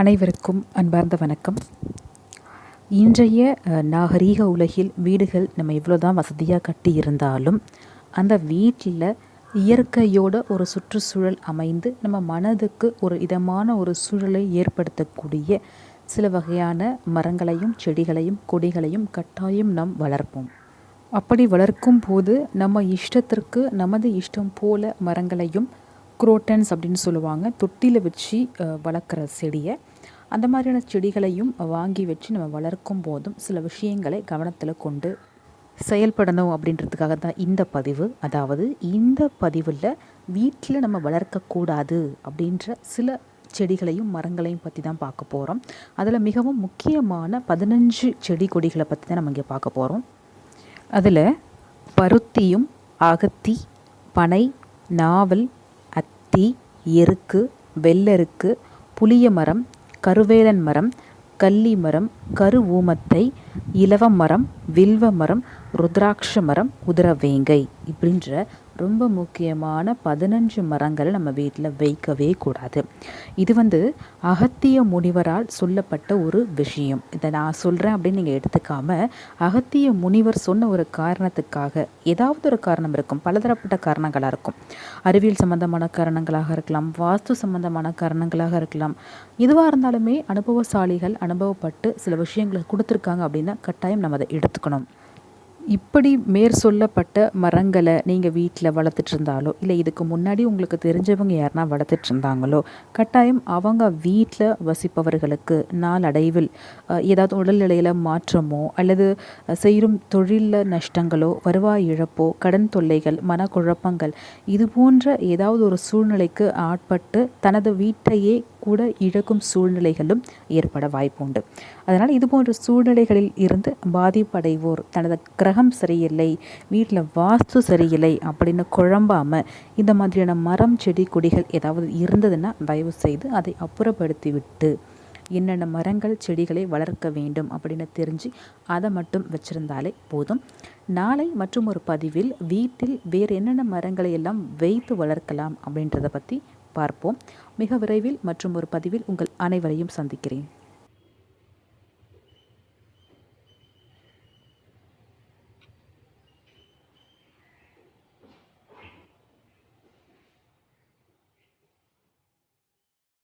அனைவருக்கும் அன்பார்ந்த வணக்கம். இன்றைய நாகரீக உலகில் வீடுகள் நம்ம எவ்வளோதான் வசதியாக கட்டி இருந்தாலும் அந்த வீட்டில் இயற்கையோட ஒரு சுற்றுச்சூழல் அமைந்து நம்ம மனதுக்கு ஒரு இதமான ஒரு சூழலை ஏற்படுத்தக்கூடிய சில வகையான மரங்களையும் செடிகளையும் கொடிகளையும் கட்டாயம் நாம் வளர்ப்போம். அப்படி வளர்க்கும் போது நம்ம இஷ்டத்திற்கு நமது இஷ்டம் போல மரங்களையும் குரோட்டன்ஸ் அப்படின்னு சொல்லுவாங்க. தொட்டியில் வச்சு வளர்க்குற செடியை. அந்த மாதிரியான செடிகளையும் வாங்கி வச்சு நம்ம வளர்க்கும் போதும் சில விஷயங்களை கவனத்தில் கொண்டு செயல்படணும் அப்படின்றதுக்காக தான் இந்த பதிவு. அதாவது இந்த பதிவில் வீட்டில் நம்ம வளர்க்கக்கூடாது அப்படின்ற சில செடிகளையும் மரங்களையும் பற்றி தான் பார்க்க போகிறோம் அதில் மிகவும் முக்கியமான பதினஞ்சு செடி கொடிகளை பற்றி தான் நம்ம இங்கே பார்க்க போகிறோம் அதில் பருத்தியும் அகத்தி பனை நாவல் அத்தி எருக்கு வெள்ளெருக்கு புளிய மரம் கருவேலன் மரம் கள்ளி மரம் கருவூமத்தை இலவ மரம் வில்வ மரம் ருத்ராட்ச மரம் உதிரவேங்கை இப்படின்ற ரொம்ப முக்கியமான பதினஞ்சு மரங்களை நம்ம வீட்டில் வைக்கவே கூடாது. இது வந்து அகத்திய முனிவரால் சொல்லப்பட்ட ஒரு விஷயம். இதை நான் சொல்கிறேன் அப்படின்னு நீங்கள் எடுத்துக்காம அகத்திய முனிவர் சொன்ன ஒரு காரணத்துக்காக ஏதாவது ஒரு காரணம் இருக்கும். பலதரப்பட்ட காரணங்களாக இருக்கும். அறிவியல் சம்பந்தமான காரணங்களாக இருக்கலாம் வாஸ்து சம்பந்தமான காரணங்களாக இருக்கலாம். எதுவாக இருந்தாலுமே அனுபவசாலிகள் அனுபவப்பட்டு சில விஷயங்களை கொடுத்துருக்காங்க அப்படின்னா கட்டாயம் நம்ம அதை எடுத்துக்கணும். இப்படி மேற் சொல்லப்பட்ட மரங்களை நீங்கள் வீட்டில் வளர்த்துட்டு இருந்தாலோ இல்லை இதுக்கு முன்னாடி உங்களுக்கு தெரிஞ்சவங்க யாருனா வளர்த்துட்டு இருந்தாங்களோ கட்டாயம் அவங்க வீட்டில் வசிப்பவர்களுக்கு நாளடைவில் ஏதாவது உடல்நிலையில் மாற்றமோ அல்லது செய்யும் தொழிலில் நஷ்டங்களோ வருவாய் இழப்போ கடன் தொல்லைகள் மனக்குழப்பங்கள் இது போன்ற ஏதாவது ஒரு சூழ்நிலைக்கு ஆட்பட்டு தனது வீட்டையே கூட இழக்கும் சூழ்நிலைகளும் ஏற்பட வாய்ப்புண்டு. அதனால் இது போன்ற சூழ்நிலைகளில் இருந்து பாதிப்படைவோர் தனது கிரகம் சரியில்லை வீட்டில் வாஸ்து சரியில்லை அப்படின்னு குழம்பாமல் இந்த மாதிரியான மரம் செடி கொடிகள் ஏதாவது இருந்ததுன்னா தயவு செய்து அதை அப்புறப்படுத்தி விட்டு என்னென்ன மரங்கள் செடிகளை வளர்க்க வேண்டும் அப்படின்னு தெரிஞ்சு அதை மட்டும் வச்சுருந்தாலே போதும். நாளை மற்றும் ஒரு பதிவில் வீட்டில் வேறு என்னென்ன மரங்களை எல்லாம் வைத்து வளர்க்கலாம் அப்படின்றத பற்றி பார்ப்போம். மிக விரைவில் மற்றும் ஒரு பதிவில் உங்கள் அனைவரையும் சந்திக்கிறேன்.